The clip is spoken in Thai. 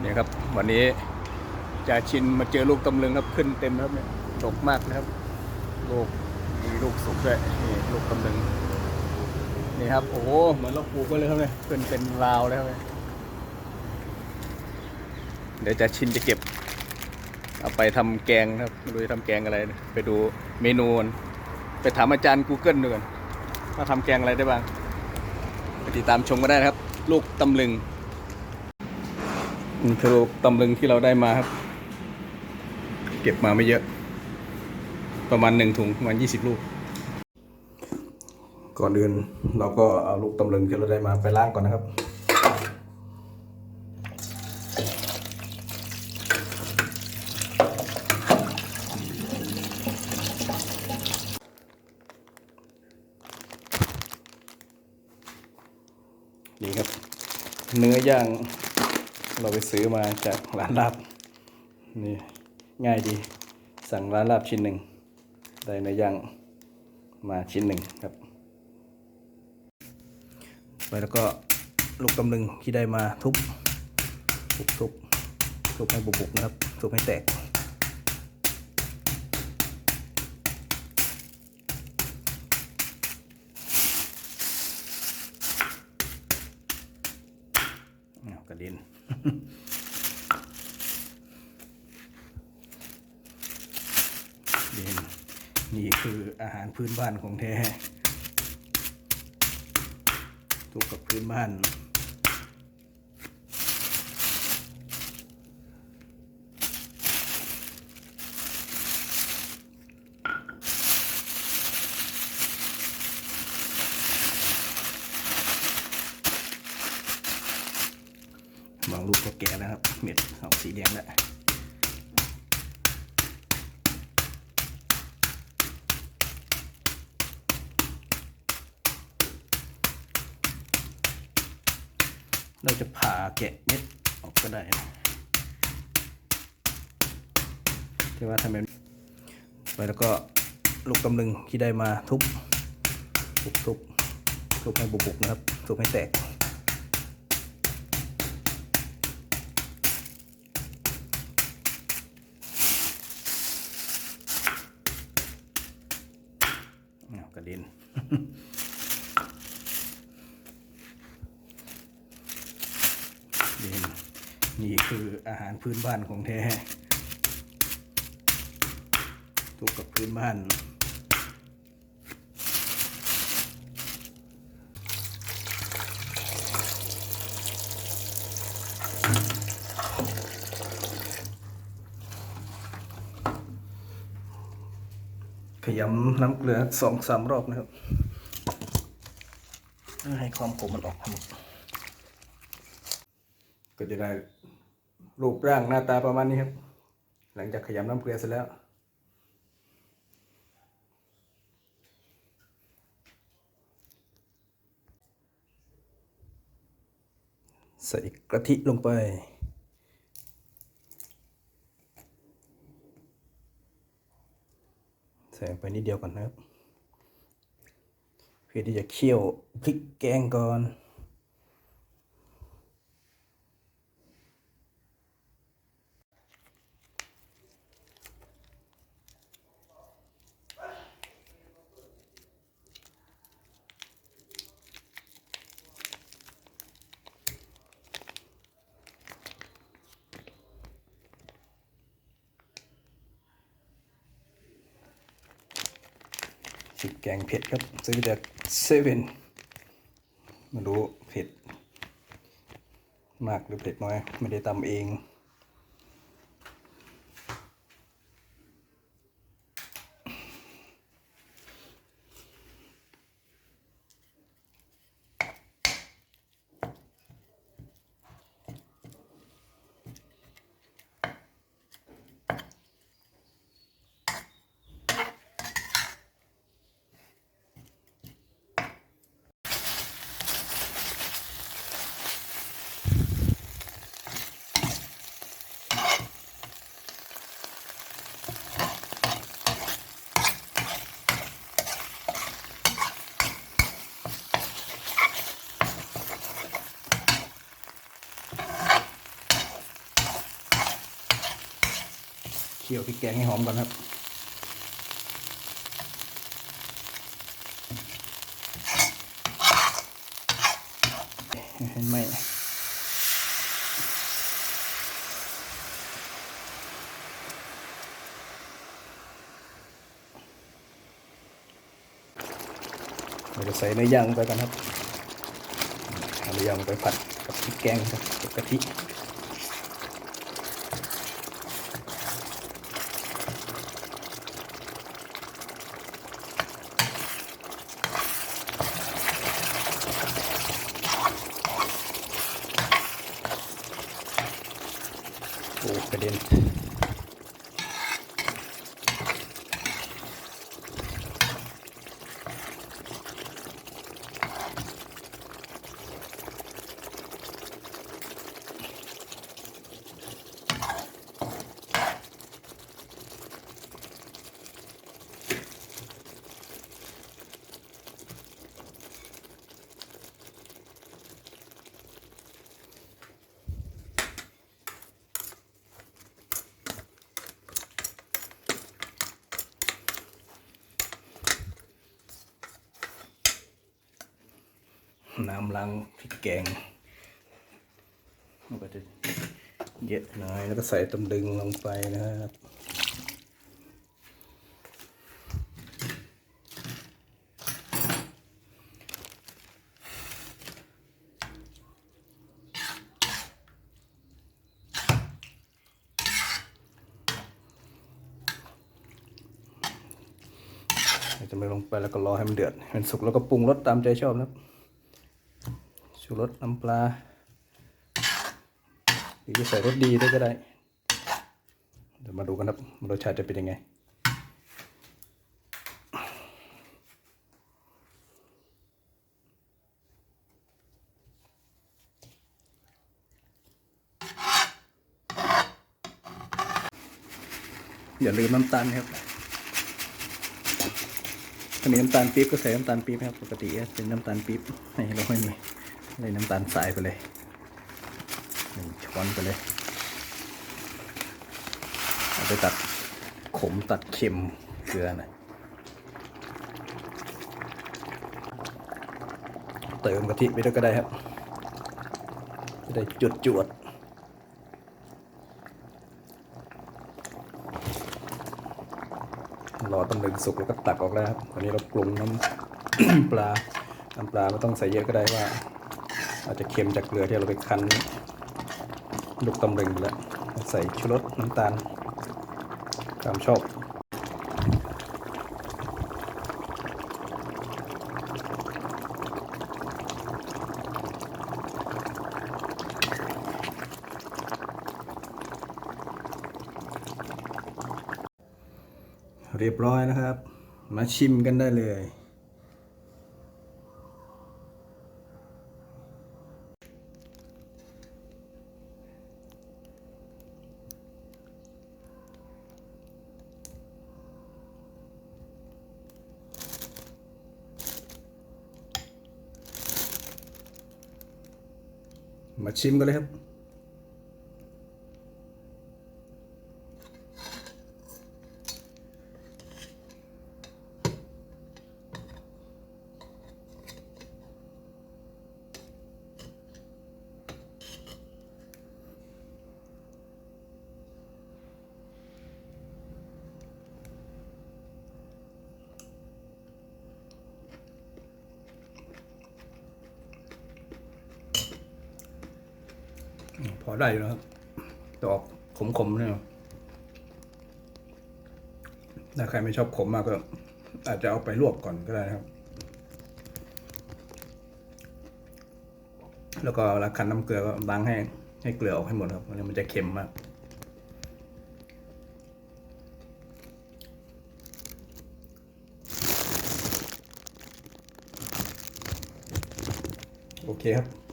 เนี่ยครับ วันนี้จ่าชินมาเจอลูกตำลึงครับขึ้นเต็มครับเนี่ยดกมากนะครับ ลูกมีลูกสุกด้วยนี่ลูกตำลึงนี่ครับ โอ้โหเหมือนเราปลูกไว้เลยครับเนี่ยขึ้นเป็นราวแล้วเนี่ยเดี๋ยวจ่าชินจะเก็บ เอาไปทำแกงนะครับไม่รู้จะทำแกงอะไรนะไปดูเมนูนไปถามอาจารย์ Google ดูกันว่าทำแกงอะไรได้บ้างไปติดตามชมก็ได้นะครับ ลูกตำลึง นี่คือลูกตำลึงที่เราได้มาครับ เก็บมาไม่เยอะ ประมาณหนึ่งถุงประมาณยี่สิบลูก ก่อนอื่นเราก็เอาลูกตำลึงที่เราได้มาไปล้างก่อนนะครับนี่ครับ เนื้อย่าง เราไปซื้อมาจากร้านลาบนี่ง่ายดี สั่งร้านลาบชิ้นหนึ่งได้เนื้อย่างมาชิ้นหนึ่งครับ ไปแล้วก็ลูกตำลึงที่ได้มาทุบทุบทุบทุบให้บุบๆนะครับทุบให้แตก นี่คืออาหารพื้นบ้านของแท้ถูกกับพื้นบ้านบางลูกก็แก่แล้วครับ เม็ดออกสีแดงแล้ว เราจะผ่าแกะเม็ดออกก็ได้นะแต่ว่าทำแบบนี้ไปแล้วก็ลูกตำลึงที่ได้มาทุบทุบทุบทุบให้บุบๆนะครับทุบให้แตกอ้าวกระเด็น เด่น นี่คืออาหารพื้นบ้านของแท้ถูกกับพื้นบ้านขยำน้ำเกลือสองสามรอบนะครับ ให้ความขมมันออกทั้งหมด ก็จะได้รูปร่างหน้าตาประมาณนี้ครับ หลังจากขยำน้ำเกลือเสร็จแล้วใส่กะทิลงไป ใส่ไปนิดเดียวก่อนนะครับ เพื่อที่จะเคี่ยวพริกแกงก่อน กแกงเผ็ดครับ ซื้อจากเซเว่นไม่รู้เผ็ด มากหรือเผ็ดน้อย ไม่ได้ตำเอง เคี่ยวพริกแกงให้หอมก่อนครับเห็นไหมเราจะใส่เนื้อย่างลงไปกันครับเอาเนื้อย่างไปผัดกับพริกแกงกับกะทิ กระเด็น น้ำล้างพริกแกง มันก็จะเยอะหน่อยแล้วก็ใส่ตำลึงลงไปนะครับจะไม่ลงไปแล้วก็รอให้มันเดือดให้มันสุกแล้วก็ปรุงรสตามใจชอบนะครับ ชูรสน้ำปลา หรือจะใส่รสดีด้วยก็ได้ เดี๋ยวมาดูกันครับรสชาติจะเป็นยังไงอย่าลืมน้ำตาลนะครับถ้ามีน้ำตาลปี๊บก็ใส่น้ำตาลปี๊บครับ ปกติเป็นน้ำตาลปี๊บให้เราไม่มี เลยน้ำตาลสายไปเลยหนึ่งช้อนไปเลย เอาไปตัดขมตัดเค็มเกลือหน่อยเติมกะทิไปด้วยก็ได้ครับจะได้จวดจวดรอตำลึงสุกแล้วก็ตักออกแล้วครับ วันนี้เราปรุงน้ำปลา น้ำปลาไม่ต้องใส่เยอะก็ได้ว่า อาจจะเค็มจากเกลือที่เราไปคั้นลูกตำลึงไปแล้ว ใส่ชูรสน้ำตาล ตามชอบเรียบร้อยนะครับ มาชิมกันได้เลย มาชิมกันเลยครับ พอได้อยู่นะครับตอกขมๆเนี่ยถ้าใครไม่ชอบขมมากก็ อาจจะเอาไปลวกก่อนก็ได้ครับ แล้วก็เวลาคั้นน้ำเกลือก็ล้างให้ให้เกลือออกให้หมดครับมันจะเค็มมากโอเคครับ